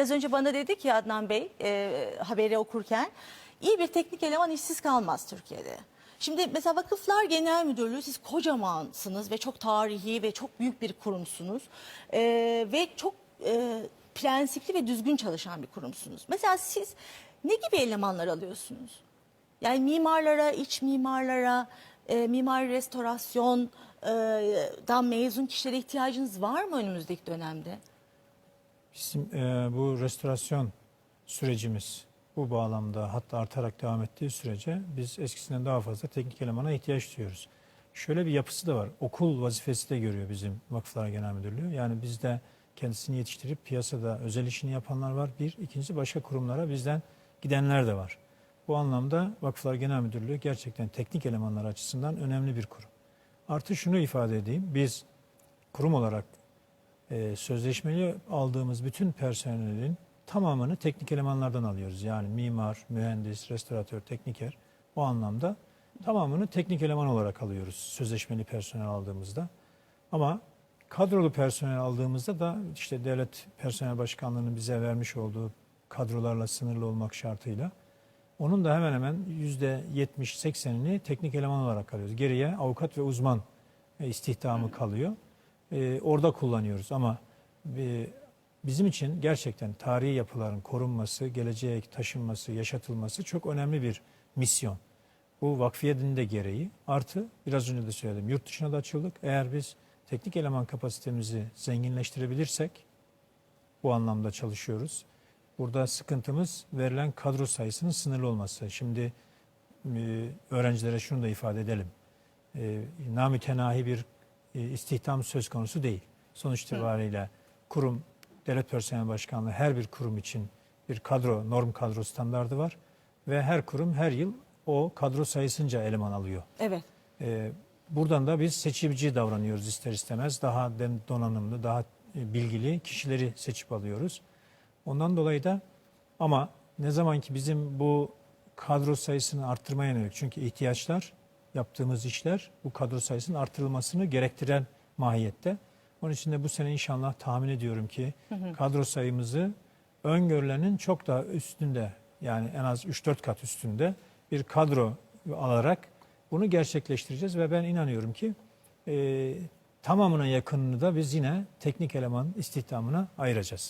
Biraz önce bana dedi ki Adnan Bey e, haberi okurken iyi bir teknik eleman işsiz kalmaz Türkiye'de. Şimdi mesela Vakıflar Genel Müdürlüğü siz kocamansınız ve çok tarihi ve çok büyük bir kurumsunuz. E, ve çok e, prensipli ve düzgün çalışan bir kurumsunuz. Mesela siz ne gibi elemanlar alıyorsunuz? Yani mimarlara, iç mimarlara, e, mimari restorasyondan mezun kişilere ihtiyacınız var mı önümüzdeki dönemde? Bizim e, bu restorasyon sürecimiz bu bağlamda hatta artarak devam ettiği sürece biz eskisinden daha fazla teknik elemana ihtiyaç duyuyoruz. Şöyle bir yapısı da var. Okul vazifesi de görüyor bizim Vakıflar Genel Müdürlüğü. Yani bizde kendisini yetiştirip piyasada özel işini yapanlar var. Bir, ikincisi başka kurumlara bizden gidenler de var. Bu anlamda Vakıflar Genel Müdürlüğü gerçekten teknik elemanlar açısından önemli bir kurum. Artı şunu ifade edeyim. Biz kurum olarak e, sözleşmeli aldığımız bütün personelin tamamını teknik elemanlardan alıyoruz. Yani mimar, mühendis, restoratör, tekniker o anlamda tamamını teknik eleman olarak alıyoruz sözleşmeli personel aldığımızda. Ama kadrolu personel aldığımızda da işte devlet personel başkanlığının bize vermiş olduğu kadrolarla sınırlı olmak şartıyla onun da hemen hemen %70-80'ini teknik eleman olarak alıyoruz. Geriye avukat ve uzman e, istihdamı kalıyor. E, orada kullanıyoruz ama e, bizim için gerçekten tarihi yapıların korunması, geleceğe taşınması, yaşatılması çok önemli bir misyon. Bu vakfiyenin de gereği. Artı biraz önce de söyledim yurt dışına da açıldık. Eğer biz teknik eleman kapasitemizi zenginleştirebilirsek bu anlamda çalışıyoruz. Burada sıkıntımız verilen kadro sayısının sınırlı olması. Şimdi e, öğrencilere şunu da ifade edelim. E, namütenahi bir istihdam söz konusu değil. Sonuç itibariyle kurum, devlet personel başkanlığı her bir kurum için bir kadro, norm kadro standardı var. Ve her kurum her yıl o kadro sayısınca eleman alıyor. Evet. Ee, buradan da biz seçici davranıyoruz ister istemez. Daha donanımlı, daha e, bilgili kişileri seçip alıyoruz. Ondan dolayı da ama ne zaman ki bizim bu kadro sayısını arttırmaya yönelik çünkü ihtiyaçlar yaptığımız işler bu kadro sayısının artırılmasını gerektiren mahiyette. Onun için de bu sene inşallah tahmin ediyorum ki kadro sayımızı öngörülenin çok daha üstünde yani en az 3-4 kat üstünde bir kadro alarak bunu gerçekleştireceğiz ve ben inanıyorum ki e, tamamına yakınını da biz yine teknik eleman istihdamına ayıracağız.